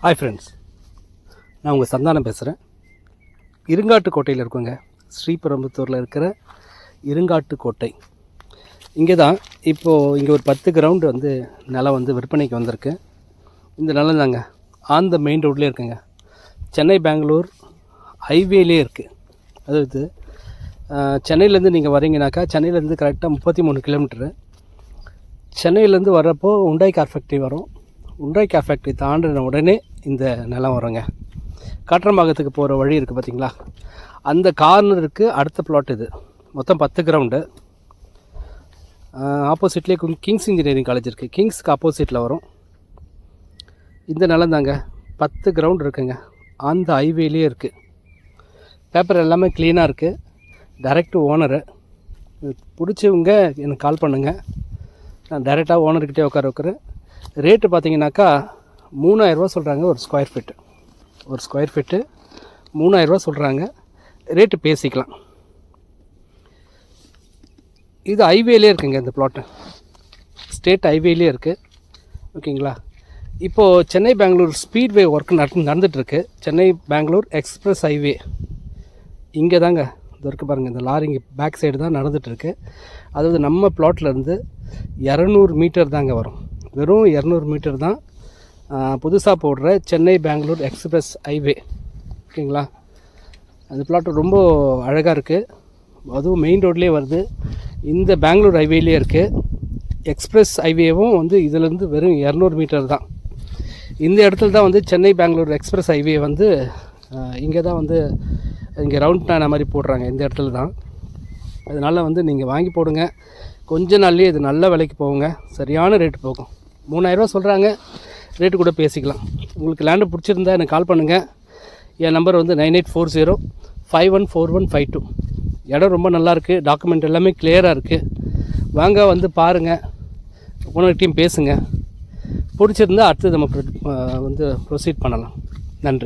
Hi friends நான் உங்கள் சந்தானம் பேசுகிறேன் இருங்காட்டுக்கோட்டையில் இருக்கோங்க. ஸ்ரீபெரும்புத்தூரில் இருக்கிற இருங்காட்டுக்கோட்டை. இங்கே தான் இப்போது இங்கே ஒரு பத்து கிரவுண்டு வந்து நிலம் வந்து விற்பனைக்கு வந்திருக்கு. இந்த நிலம் தாங்க. ஆன் த மெயின் ரோட்லேயே இருக்குங்க. சென்னை பெங்களூர் ஹைவேலே இருக்குது அதாவது சென்னையிலேருந்து நீங்கள் வரீங்கனாக்கா சென்னையிலேருந்து கரெக்டாக முப்பத்தி மூணு கிலோமீட்டரு சென்னையிலேருந்து வர்றப்போ உண்டாய் கார் ஃபேக்ட்ரி வரும். உண்டாய் கார் ஃபேக்ட்ரி தாண்டின உடனே இந்த நிலம் வருங்க. காற்றம்பாக்கத்துக்கு போகிற வழி இருக்குது பார்த்தீங்களா அந்த கார்னருக்கு அடுத்த பிளாட் இது. மொத்தம் பத்து கிரவுண்டு ஆப்போசிட்லேயே கிங்ஸ் இன்ஜினியரிங் காலேஜ் இருக்குது கிங்ஸ்க்கு ஆப்போசிட்டில் வரும். இந்த நிலம் தாங்க. பத்து கிரவுண்ட் இருக்குங்க. அந்த ஹைவேலேயே இருக்குது பேப்பர் எல்லாமே க்ளீனாக இருக்குது டைரக்ட் ஓனரு பிடிச்சவங்க எனக்கு கால் பண்ணுங்கள் நான் டைரெக்டாக ஓனர்கிட்டே உட்கார வைக்கிறேன். ரேட்டு பார்த்தீங்கன்னாக்கா மூணாயிரரூவா சொல்கிறாங்க ஒரு ஸ்கொயர் ஃபிட்டு ஒரு ஸ்கொயர் ஃபீட்டு மூணாயிரரூவா சொல்கிறாங்க ரேட்டு பேசிக்கலாம். இது ஹைவேலே இருக்குங்க இந்த பிளாட்டு ஸ்டேட் ஹைவேலே இருக்குது ஓகேங்களா இப்போது சென்னை பெங்களூர் ஸ்பீட்வே ஒர்க் நட நடந்துகிட்ருக்கு சென்னை பெங்களூர் எக்ஸ்பிரஸ் ஹைவே இங்கே தாங்க இது இருக்குது பாருங்கள் இந்த லாரி இங்கே பேக் சைடு தான் நடந்துகிட்ருக்கு அதாவது நம்ம ப்ளாட்லேருந்து இரநூறு மீட்டர் தாங்க வரும். வெறும் இரநூறு மீட்டர் தான் புதுசாக போடுற சென்னை பெங்களூர் எக்ஸ்பிரஸ் ஹைவே. ஓகேங்களா? அந்த பிளாட் ரொம்ப அழகாக இருக்குது அதுவும் மெயின் ரோட்லேயே வருது. இந்த பெங்களூர் ஹைவேலேயே இருக்குது எக்ஸ்பிரஸ் ஹைவேவும் வந்து இதுலேருந்து வெறும் இரநூறு மீட்டர் தான். இந்த இடத்துல தான் வந்து சென்னை பெங்களூர் எக்ஸ்பிரஸ் ஹைவே வந்து இங்கே தான் வந்து இங்கே ரவுண்ட் ஆன மாதிரி போடுறாங்க. இந்த இடத்துல தான். அதனால் வந்து நீங்கள் வாங்கி போடுங்க. கொஞ்ச நாள்லேயே இது நல்ல விலைக்கு போகுங்க. சரியான ரேட்டு போகும். மூணாயிரரூவா சொல்கிறாங்க ரேட்டு கூட பேசிக்கலாம். உங்களுக்கு லேண்டு பிடிச்சிருந்தா எனக்கு கால் பண்ணுங்கள் என் நம்பர் வந்து nine eight four zero five one four one five two இடம் ரொம்ப நல்லாயிருக்கு டாக்குமெண்ட் எல்லாமே கிளியராக இருக்குது வாங்க வந்து பாருங்கள் ஓனர்கிட்டையும் பேசுங்க. பிடிச்சிருந்தா அடுத்தது நம்ம வந்து ப்ரொசீட் பண்ணலாம். நன்றி.